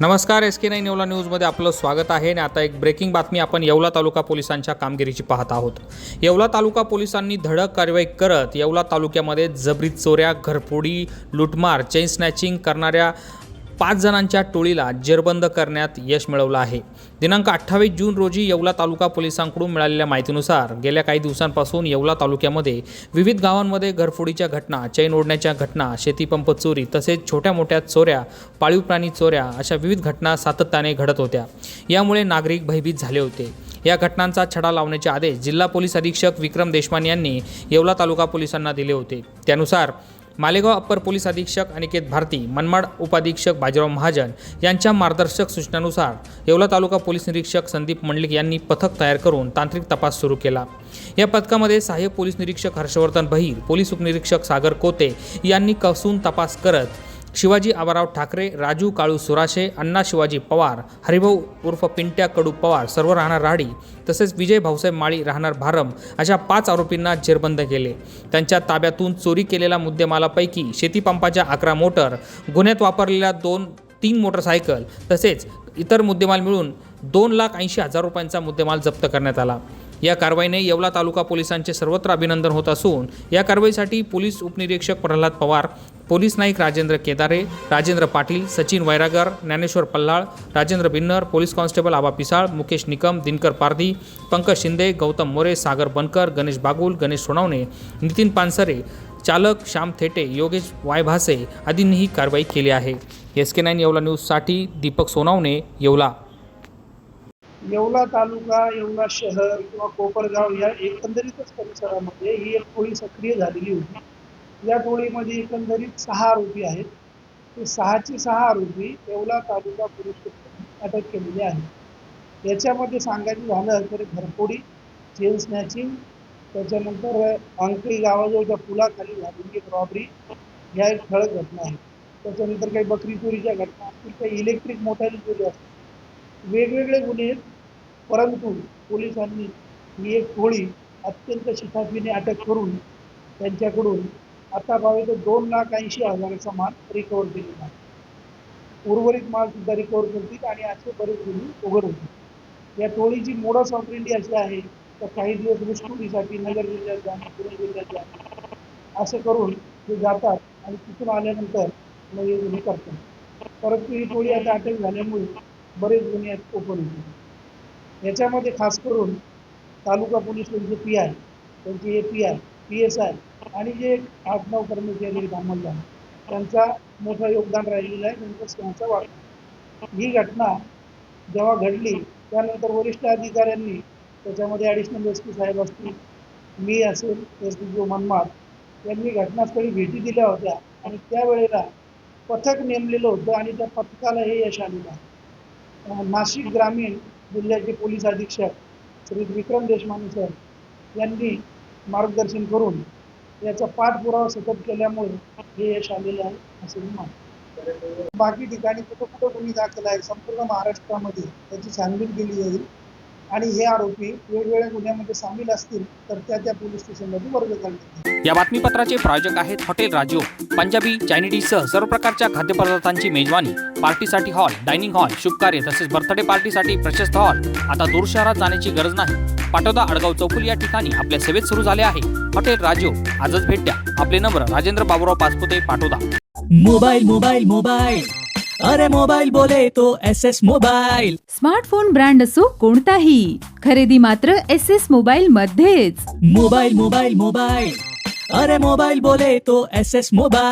नमस्कार S K nine Yeola न्यूजमध्ये आपलं स्वागत आहे आणि आता एक ब्रेकिंग बातमी आपण येवला तालुका पोलिसांच्या कामगिरीची पाहत आहोत. येवला तालुका पोलिसांनी धडक कारवाई करत येवला तालुक्यामध्ये जबरी चोऱ्या घरफोडी लुटमार चेन स्नॅचिंग करणाऱ्या पाच जणांच्या टोळीला जेरबंद करण्यात यश मिळवलं आहे. दिनांक अठ्ठावीस जून रोजी येवला तालुका पोलिसांकडून मिळालेल्या माहितीनुसार गेल्या काही दिवसांपासून येवला तालुक्यामध्ये विविध गावांमध्ये घरफोडीच्या घटना चैन ओढण्याच्या घटना शेतीपंप चोरी तसेच छोट्या मोठ्या चोऱ्या पाळीव प्राणी चोऱ्या अशा विविध घटना सातत्याने घडत होत्या. यामुळे नागरिक भयभीत झाले होते. या घटनांचा छडा लावण्याचे आदेश जिल्हा पोलीस अधीक्षक विक्रम देशपांडे यांनी येवला तालुका पोलिसांना दिले होते. त्यानुसार मालेगाव अप्पर पोलीस अधीक्षक अनिकेत भारती मनमाड उपाधीक्षक बाजीराव महाजन यांच्या मार्गदर्शक सूचनानुसार येवला तालुका पोलीस निरीक्षक संदीप मंडलिक यांनी पथक तयार करून तांत्रिक तपास सुरू केला. या पथकामध्ये सहाय्यक पोलीस निरीक्षक हर्षवर्धन बहीर पोलीस उपनिरीक्षक सागर कोते यांनी कसून तपास करत शिवाजी आबाराव ठाकरे राजू काळू सुराशे अण्णा शिवाजी पवार हरिभाऊ उर्फ पिंट्या कडू पवार सर्व राहणार राहडी तसेच विजय भाऊसाहेब माळी राहणार भारम अशा पाच आरोपींना जेरबंद केले. त्यांच्या ताब्यातून चोरी केलेल्या मुद्देमालापैकी शेतीपंपाच्या अकरा मोटर गुन्ह्यात वापरलेल्या दोन तीन मोटरसायकल तसेच इतर मुद्देमाल मिळून दोन लाख ऐंशी हजार रुपयांचा मुद्देमाल जप्त करण्यात आला. या कारवाईने येवला तालुका पोलिसांचे सर्वत्र अभिनंदन होत असून या कारवाईसाठी पोलीस उपनिरीक्षक Pralhad Pawar police Naik Rajendra Kedare Rajendra Patil Sachin Vairagar Dnyaneshwar Pallal Rajendra Binnar police constable Aba Pisal Mukesh Nikam Dinkar Pardhi Pankaj Shinde Gautam More Sagar Bankar Ganesh Bagul Ganesh Sonawane Nitin Pansare चालक श्याम थेटे योगेश वायभासे आदींनी ही कारवाई केली आहे. S K nine Yeola न्यूजसाठी दीपक सोनावणे येवला. येवला तालुका येवला शहर किंवा कोपरगाव या एकंदरीतच परिसरामध्ये ही एक टोळी सक्रिय झालेली होती. या टोळीमध्ये एकंदरीत सहा आरोपी आहेत. ते सहाचे सहा आरोपी येवला तालुका पोलीस अटक केलेले आहेत याच्यामध्ये सांगायचं झालं तर घरफोडी चेन स्नॅचिंग त्याच्यानंतर अंकळी गावाजवळच्या पुलाखाली झालेली एक रॉबरी ह्या एक ठळक घटना आहे. त्याच्यानंतर काही बकरी चोरीच्या घटना असतील काही इलेक्ट्रिक मोटारी चोरी असतील. वेगवेगळे गुन्हे आहेत. परंतु पोलिसांनी ही एक टोळी अत्यंत शिफाफीने अटक करून त्यांच्याकडून आतापर्यंत दोन लाख ऐंशी हजाराचा माल रिकवर केलेला आहे. उर्वरित माल सुद्धा रिकवर करतील आणि असे बरेच गुन्हे उघड होतील. या टोळीची मोडस ऑपरेंडी अशी आहे तर काही दिवस घुसखोरीसाठी नगर जिल्ह्यात जाणं पुणे जिल्ह्यात जाणं असं करून ते जातात आणि तिथून आल्यानंतर मग हे गुन्हे करतात. परंतु ही टोळी आता अटक झाल्यामुळे बरेच गुन्हे आहेत ओपन होतील. याच्यामध्ये खास करून तालुका पोलीस त्यांचे पी आय त्यांचे A P I P S I आणि जे आठ नऊ कर्मचारी आहेत त्यांचा मोठं योगदान राहिलेलं आहे. त्यांचा त्यांचा वाटा ही घटना जेव्हा घडली त्यानंतर वरिष्ठ अधिकाऱ्यांनी त्याच्यामध्ये ॲडिशनल एस पी साहेब असतील मी असेल एस पी जो मनमाड यांनी घटनास्थळी भेटी दिल्या होत्या आणि त्यावेळेला पथक नेमलेलं होतं आणि त्या पथकाला हे यश आलेलं आहे. नाशिक ग्रामीण जिल्ह्याचे पोलीस अधीक्षक श्री विक्रम देशमाने सर यांनी मार्गदर्शन करून याचा पाठपुरावा सतत केल्यामुळे हे यश आलेलं आहे असं मी मानतो बाकी ठिकाणी कुठं कुठं गुन्हे दाखल आहे संपूर्ण महाराष्ट्रामध्ये त्याची छानबीन केली जाईल आणि हे आरोपी वेगवेगळ्या गुन्ह्यामध्ये सामील असतील तर त्या त्या पोलीस स्टेशनमध्ये वर्ग करण्यात या बातमीपत्राचे प्रायोजक आहेत हॉटेल राजू. पंजाबी चायनीज सह सर्व प्रकारच्या खाद्यपदार्थांची मेजवानी पार्टीसाठी हॉल डायनिंग हॉल शुभ कार्य तसेच बर्थडे पार्टीसाठी प्रशस्त हॉल. आता दूर शहरात जाण्याची गरज नाही. पाटोदा अडगाव चौफुली या ठिकाणी आपल्या सेवेत सुरू झाले आहे. हॉटेल राजू आजच भेट द्या. आपले number Rajendra Baburao Pachpute Patoda. Mobile mobile mobile अरे मोबाइल बोले तो S S mobile smartphone brand असो कोणताही. खरेदी मात्र एस एस मोबाईल मध्येच. मोबाइल मोबाइल मोबाइल अरे मोबाइल बोले तो एस एस मोबाइल